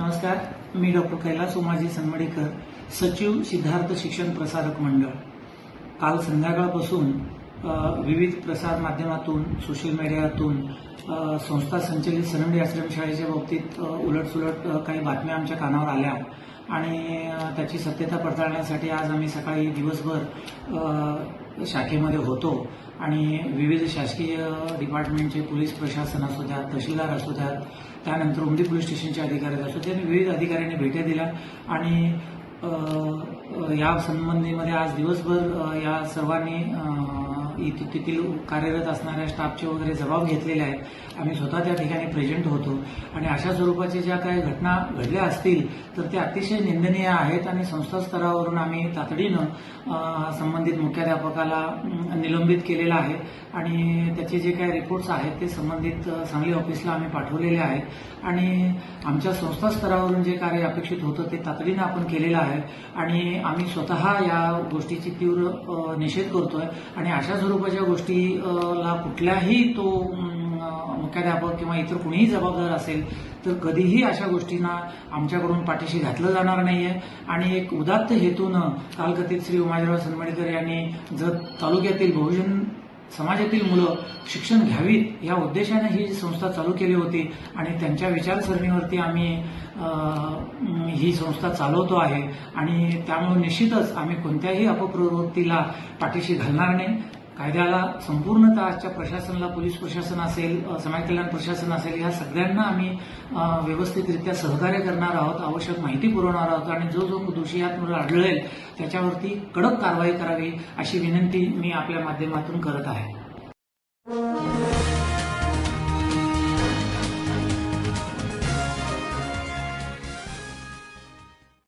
नमस्कार मी डॉक्टर कैलास उमाजी सनमडीकर सचिव सिद्धार्थ शिक्षण प्रसारक मंडळ. काल संध्याकाळपासून विविध प्रसार माध्यमातून सोशल मीडियातून संस्था संचलित सनंडी आश्रमशाळेच्या बाबतीत उलटसुलट काही बातम्या आमच्या कानावर आल्या. आणि त्याची सत्यता पडताळण्यासाठी आज आम्ही सकाळी दिवसभर शाखेमध्ये होतो. आणि विविध शासकीय डिपार्टमेंटचे पोलीस प्रशासन असू द्या तहसीलदार असू द्यात त्यानंतर उमदी पोलीस स्टेशनचे अधिकारी असू द्या विविध अधिकाऱ्यांनी भेट्या दिल्या. आणि या संबंधीमध्ये आज दिवसभर या सर्वांनी तेथील कार्यरत असणाऱ्या स्टाफचे वगैरे जबाब घेतलेले आहेत. आम्ही स्वतः त्या ठिकाणी प्रेझेंट होतो. आणि अशा स्वरूपाच्या ज्या काही घटना घडल्या असतील तर त्या अतिशय निंदनीय आहेत आणि संस्था स्तरावरून आम्ही तातडीनं संबंधित मुख्याध्यापकाला निलंबित केलेलं आहे. आणि त्याचे जे काही रिपोर्ट्स आहेत ते संबंधित सांगली ऑफिसला आम्ही पाठवलेले आहेत. आणि आमच्या संस्था स्तरावरून जे कार्य अपेक्षित होतं ते तातडीनं आपण केलेलं आहे. आणि आम्ही स्वतः या गोष्टीची तीव्र निषेध करतोय. आणि अशा स्वरूपाच्या गोष्टीला कुठल्याही तो मुख्याध्यापक किंवा इतर कुणीही जबाबदार असेल तर कधीही अशा गोष्टींना आमच्याकडून पाठीशी घातलं जाणार नाहीये. आणि एक उदात्त हेतूनं कालकथित श्री उमाजीराव सनमडीकर यांनी जर तालुक्यातील बहुजन समाजातील मुलं शिक्षण घ्यावीत या उद्देशाने ही संस्था चालू केली होती. आणि त्यांच्या विचारसरणीवरती आम्ही ही संस्था चालवतो आहे. आणि त्यामुळे निश्चितच आम्ही कोणत्याही अपप्रवृत्तीला पाठीशी घालणार नाही. कायद्याला संपूर्णतः आजच्या प्रशासनाला पोलीस प्रशासन असेल समाज कल्याण प्रशासन असेल या सगळ्यांना आम्ही व्यवस्थितरित्या सहकार्य करणार आहोत आवश्यक माहिती पुरवणार आहोत आणि जो जो दोषी यात आढळेल त्याच्यावरती कडक कारवाई करावी अशी विनंती मी आपल्या माध्यमातून करत आहे.